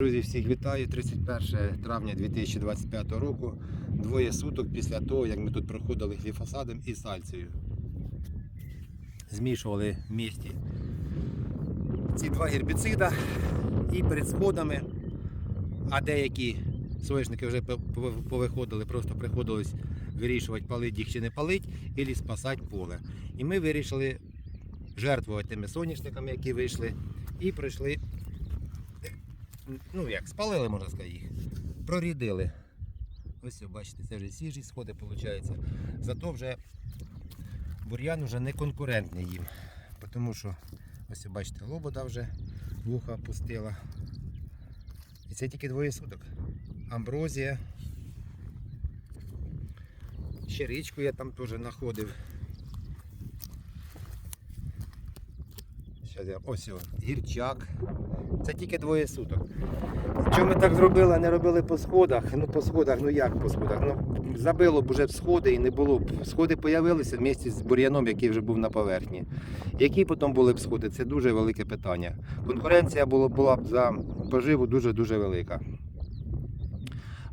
Друзі, всіх вітаю. 31 травня 2025 року. Двоє суток після того, як ми тут проходили гліфосадом і сальцією. Змішували в місті ці два гербіцида і перед сходами, а деякі соняшники вже по- по- повиходили, просто приходилось вирішувати, палить їх чи не палить, або спасати поле. І ми вирішили жертвувати тими соняшниками, які вийшли, і пройшли ну як, спалили, можна сказати, їх. Прорідили. Ось бачите, це вже свіжі сходи, виходить. Зато вже бур'ян вже не конкурентний їм. Тому що, ось бачите, лобода вже вуха пустила. І це тільки двоє суток. Амброзія. Щиричку я там теж знаходив. Я... Ось його, гірчак. Це тільки двоє суток. Що ми так зробили, а не робили по сходах? Ну по сходах, ну як по сходах? Ну забило б уже в сходи і не було б. Сходи з'явилися в місті з бур'яном, який вже був на поверхні. Які потім були б сходи? Це дуже велике питання. Конкуренція була, була б за поживу дуже-дуже велика.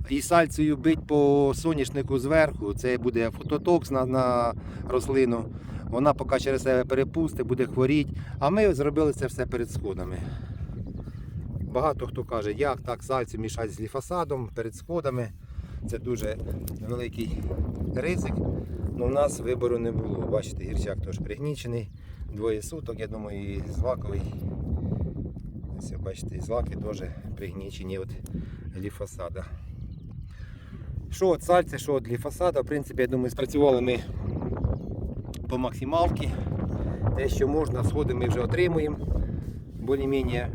І сальцею бить по соняшнику зверху, це буде фототокс на, на рослину. Вона поки через себе перепустить, буде хворіти. А ми зробили це все перед сходами. Багато хто каже, як так сальцю мішати з ліфосадом перед сходами. Це дуже великий ризик. Ну, у нас вибору не було. Бачите, гірчак теж пригнічений. Двоє суток, я думаю, і злаковий. Ось, бачите, і злаки теж пригнічені від ліфосада. Що від сальця, що від ліфосада, в принципі, я думаю, спрацювали ми по максималці. Те, що можна, сходи ми вже отримуємо. Більш-менш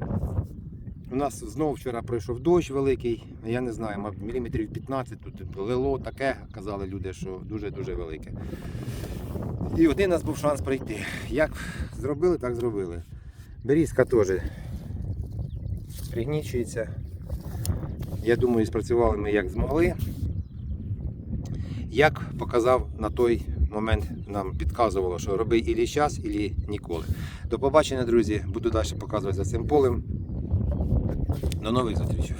у нас знову вчора пройшов дощ великий, я не знаю, мабуть, міліметрів 15 тут лило таке, казали люди, що дуже-дуже велике. І один у нас був шанс пройти. Як зробили, так зробили. Берізка теж пригнічується. Я думаю, спрацювали ми як змогли. Як показав на той момент, нам підказувало, що роби ілі час, ілі ніколи. До побачення, друзі. Буду далі показувати за цим полем. До нових зустрічей.